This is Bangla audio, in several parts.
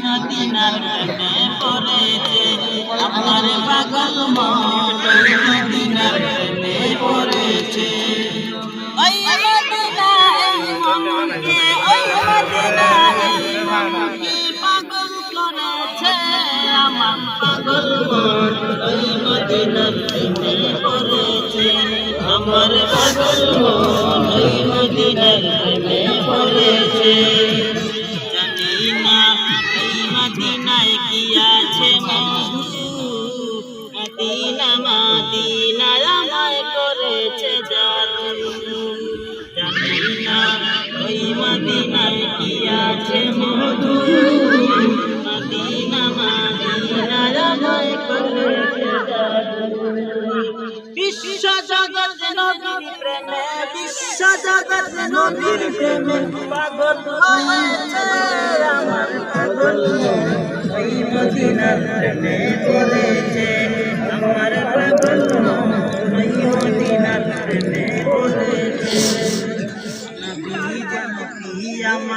মদিনার প্রেমে পড়েছে আমার পাগল মন মদিনার প্রেমে পড়েছে ওই মদিনা মনকে ওই মদিনা মনকে পাগল করেছে আমার পাগল মন ওই মদিনার প্রেমে পড়েছে আমার পাগল মন, ওই মদিনার প্রেমে পড়েছে। আছে মধু বিশ্ব জগৎ নবীর প্রেমে, বিশ্ব জগৎ নবীর প্রেমে পাগল হয়েছে আমার পাগল। ওই মদিনার প্রেমে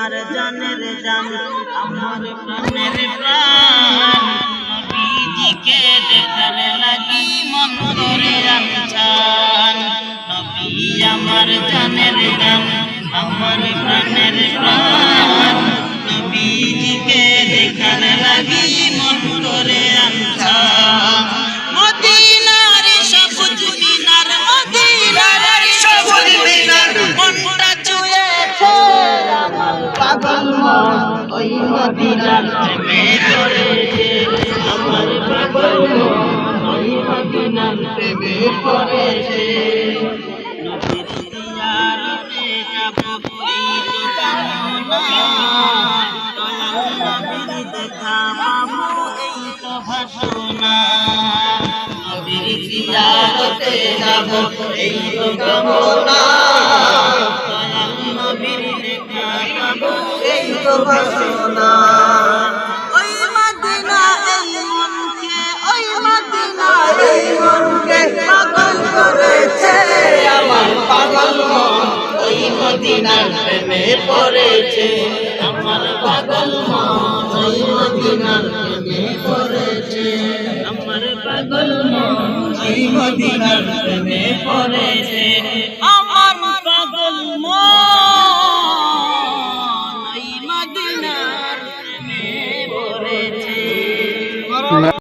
আমার জানের জান, আমার প্রাণের প্রাণ। নবীজিকে দেখার লাগি মন করে আনছান নবী আমার জানের জান, আমার প্রাণের প্রাণ। নবীজিকে দেখার লাগি মন করে আনছান মদিনার পড়েছে আমার পাগল ওই মদিনার প্রেমে পড়েছে দেখা পাবো এই তো ভাষণা নবীর জিয়ারতে যাব এই তো কামনা এই তো ভাষণা ওই মদিনা এই মনকে ওই মদিনা। এই মনকে পাগল করেছে। আমার পাগল মন ওই মদিনার প্রেমে পড়েছে। আমার পাগল মন ওই মদিনার প্রেমে পড়েছে। আমার পাগল মন ওই মদিনার প্রেমে পড়েছে।